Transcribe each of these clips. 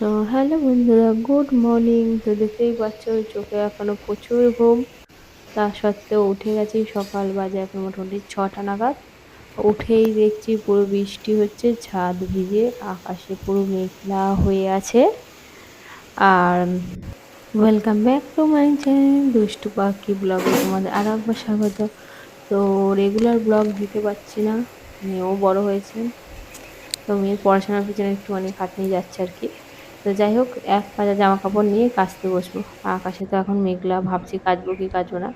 তো হ্যালো বন্ধুরা, good morning. তো দেখতেই পাচ্ছ, চোখে এখনও প্রচুর ঘুম। তা সত্ত্বেও উঠে গেছি সকাল বাজে এখন মোটামুটি ছটা নাগাদ। উঠেই দেখছি পুরো বৃষ্টি হচ্ছে, ছাদ ভিজে, আকাশে পুরো মেঘলা হয়ে আছে। আর welcome back to my channel Dushtu Pakhi ব্লগে তোমাদের আর একবার স্বাগত। তো রেগুলার ব্লগ দিতে পারছি না মেয়েও বড় হয়েছে। তো মেয়ের পড়াশোনার পিছনে একটুখানি খাটনি যাচ্ছে আর কি। তো যাই হোক, এক পাজা জামা কাপড় নিয়ে কাচতে বসবো। আকাশে তো এখন মেঘলা, ভাবছি কাচবো কি কাচবো না।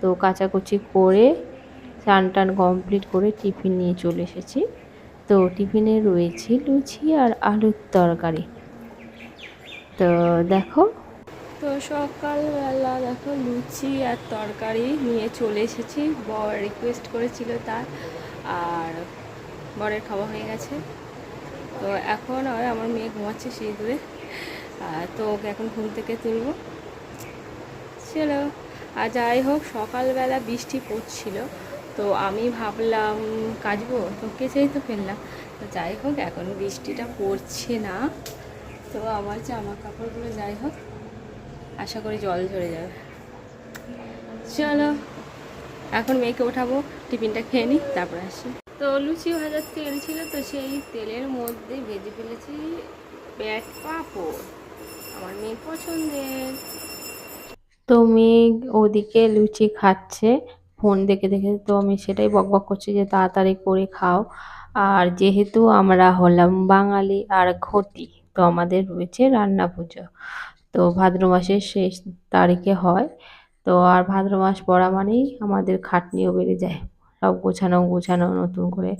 তো কাচাকুচি করে চান টান কমপ্লিট করে টিফিন নিয়ে চলে এসেছি। তো টিফিনে রয়েছে লুচি আর আলুর তরকারি। তো দেখো। তো সকালবেলা দেখো লুচি আর তরকারি নিয়ে চলে এসেছি। বর রিকোয়েস্ট করেছিল তার, আর বরের খাওয়া হয়ে গেছে। তো এখন আর আমার মেয়ে ঘুমাচ্ছে সেই দূরে। তো ওকে এখন ঘুম থেকে তুলবো। চলো। আর যাই হোক, সকালবেলা বৃষ্টি পড়ছিল। তো আমি ভাবলাম, কাচবো? তো কেচেই তো ফেললাম। তো যাই হোক, এখন বৃষ্টিটা পড়ছে না। তো আমার জামা কাপড়গুলো যাই হোক, আশা করি জল ঝরে যাবে। চলো। এখন মেয়েকে ওঠাবো, টিফিনটা খেয়ে নিই তারপর আসি। তো লুচি ভাজার তেল ছিল, তো সেই তেলের মধ্যে ভেজে ফেলেছি ব্যাট পাঁপড়, আমার মেয়ে পছন্দের। তো মেয়ে ওদিকে লুচি খাচ্ছে, ফোন দেখে দেখে তো আমি সেটাই বক বক করছি যে তাড়াতাড়ি করে খাও। আর যেহেতু আমরা হলাম বাঙালি আর ঘটি, তো আমাদের রয়েছে রান্না পুজো। তো ভাদ্র মাসের শেষ তারিখে হয়, তো আর ভাদ্র মাস পড়া মানেই আমাদের খাটনিও বেড়ে যায়। সব গোছানো গোছানো নতুন করে।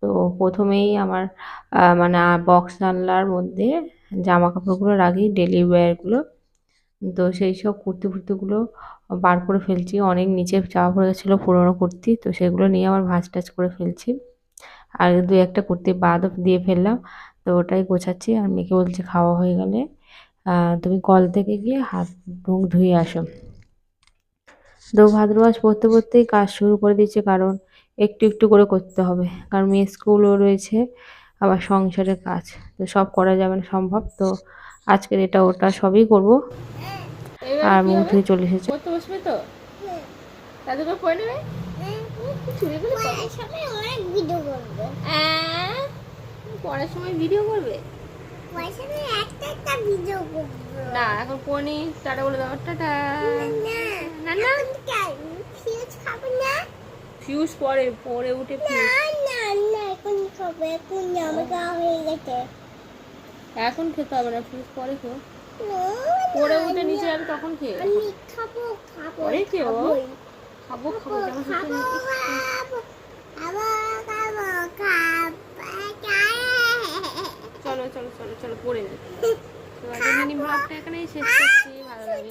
তো প্রথমেই আমার মানে বক্স আনলার মধ্যে জামা কাপড়গুলো রাখি ডেলি ওয়্যারগুলো তো সেই সব কুর্তি ফুর্তিগুলো বার করে ফেলছি। অনেক নিচে চাওয়া পড়ে গেছিল পুরোনো কুর্তি, তো সেগুলো নিয়ে আমার ভাঁজ টাজ করে ফেলছি। আর দু একটা কুর্তি বাদও দিয়ে ফেললাম, তো ওটাই গোছাচ্ছি। আর মেয়েকে বলছি খাওয়া হয়ে গেলে তুমি কল থেকে গিয়ে হাত, মুখ ধুয়ে আসো। তো ভাদ্র মাস পড়তে পড়তেই কাজ শুরু করে দিচ্ছে কারণ একটু একটু করে করতে হবে। কারণ মেয়ে স্কুলও রয়েছে আবার সংসারের কাজ তো সব করা যাবে না সম্ভব। তো আজকের এটা ওটা সবই করব। আর মুখ ধুয়ে চলে এসেছে। বসবে তো? দাদু করে নেবে? পড়ার সময় ভিডিও করবে। না এখন টাটা বলে দাও। টাটা না না ফিউজ পরে পরে উঠে ফিউজ। এখন খেতে হবে না ফিউজ পরে খেও। পরে উঠে নিচে যাবে তখন খেয়ে পরে খেও খাব খাব চলো চলো চলো চলো পড়ে নি তো মিনি ব্লগটা এখানেই শেষ করছি। ভালো লাগে